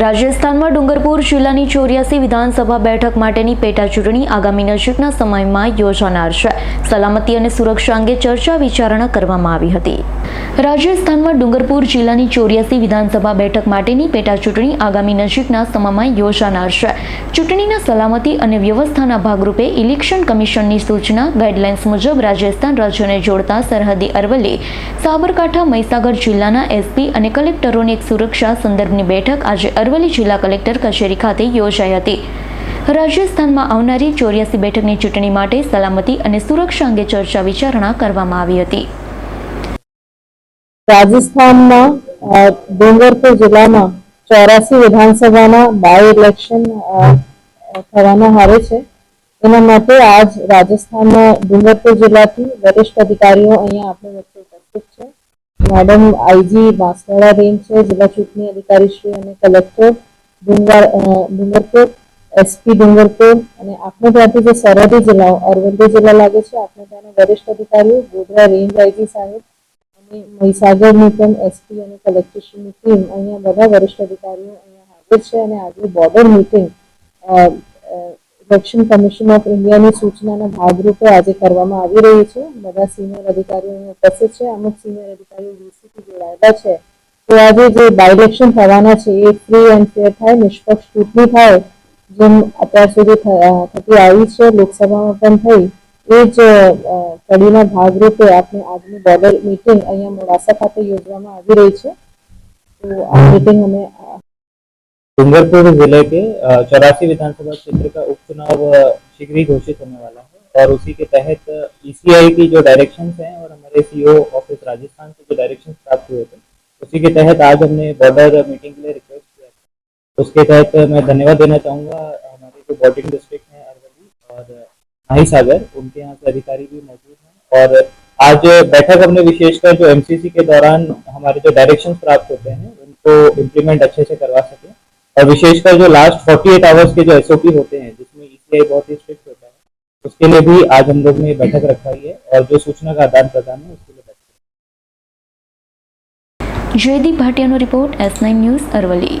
રાજસ્થાનમાં ડુંગરપુર જિલ્લાની ચોર્યાસી વિધાનસભા બેઠક માટેની પેટા ચૂંટણી આગામી નજીકના સમયમાં યોજાનાર છે. સલામતી અને સુરક્ષા અંગે ચર્ચા વિચારણા કરવામાં આવી હતી. રાજસ્થાનમાં ડુંગરપુર જિલ્લાની ચોર્યાસી વિધાનસભા બેઠક માટેની પેટા ચૂંટણી આગામી નજીકના સમયમાં યોજાનાર છે. ચૂંટણીના સલામતી અને વ્યવસ્થાના ભાગરૂપે ઇલેક્શન કમિશનની સૂચના, ગાઈડલાઇન્સ મુજબ રાજસ્થાન રાજ્યને જોડતા સરહદી અરવલ્લી, સાબરકાંઠા, મહીસાગર જિલ્લાના એસપી અને કલેક્ટરોની એક સુરક્ષા સંદર્ભની બેઠક આજે અરવલ્લી જિલ્લા કલેક્ટર કચેરી ખાતે યોજાઈ હતી. રાજસ્થાનમાં આવનારી ચોર્યાસી બેઠકની ચૂંટણી માટે સલામતી અને સુરક્ષા અંગે ચર્ચા વિચારણા કરવામાં આવી હતી. રાજસ્થાનના ડુંગરપુર જિલ્લામાં ચોરાસી વિધાનસભાના બાય ઇલેક્શન થવાના હારે છે. એના માટે આજ રાજસ્થાનના ડુંગરપુર જિલ્લાથી વરિષ્ઠ અધિકારીઓ અહીંયા આપણી વચ્ચે ઉપસ્થિત છે. મેડમ આઈજી બાંસવાડા રેન્જ છે, જિલ્લા ચૂંટણી અધિકારી શ્રી અને કલેક્ટર ડુંગર ડુંગરપુર એસપી ડુંગરપુર અને આપણે ત્યાંથી જે સરહદી જિલ્લાઓ, અરવલ્લી જિલ્લા લાગે છે આપણે ત્યાંના વરિષ્ઠ અધિકારીઓ, ગોધરા રેન્જ આઈજી સાહેબ મહીસાગરની પણ એસપી અને કલેક્ટરશ્રીની ટીમ અહીંયા બધા વરિષ્ઠ અધિકારીઓ અહીંયા હાજર છે અને આજે border meeting election commission of ઇન્ડિયાની સૂચનાના ભાગરૂપે આજે કરવામાં આવી રહી છે. બધા સિનિયર અધિકારીઓ અહીંયા ઉપસ્થિત છે. અમુક સિનિયર અધિકારીઓ વીસીથી જોડાયેલા છે. તો આજે જે બાય ઇલેક્શન થવાના છે એ ફ્રી એન્ડ ફેર થાય, નિષ્પક્ષ ચૂંટણી થાય, જેમ અત્યાર સુધી થતી આવી છે. લોકસભામાં પણ થઈ. એ જ અ, કડીના ભાગરૂપે આપણે આજની બોર્ડર મીટિંગ અહીંયા મોડાસા ખાતે યોજવામાં આવી રહી છે તો આ मीटिंग हमें अ, डूंगरपुर जिले के चौरासी विधानसभा क्षेत्र का उपचुनाव अ, शीघ्र ही घोषित होने वाला है और उसी के तहत ईसीआई की जो डायरेक्शंस हैं और हमारे सीओ ऑफिस राजस्थान से जो डायरेक्शंस प्राप्त हुए थे उसी के तहत आज हमने बॉर्डर मीटिंग के लिए रिक्वेस्ट किया था उसके तहत मैं धन्यवाद देना चाहूँगा हमारे जो बॉर्डरिंग डिस्ट्रिक्ट हैं अरवली और भाई सागर, उनके यहाँ से अधिकारी भी मौजूद हैं। और आज बैठक हमने विशेषकर जो एमसीसी के दौरान हमारे जो डायरेक्शंस प्राप्त होते हैं, उनको इम्प्लीमेंट अच्छे से करवा सके। और विशेषकर जो लास्ट 48 आवर्स के जो एसओपी होते हैं, जिसमें ईटीए बहुत ही स्ट्रिक्ट होता है, उसके लिए भी आज हम लोग ने बैठक रखवाई है। और जो सूचना का आदान प्रदान है, उसके लिए बैठक Jaydeep Bhatia report S news Aravalli.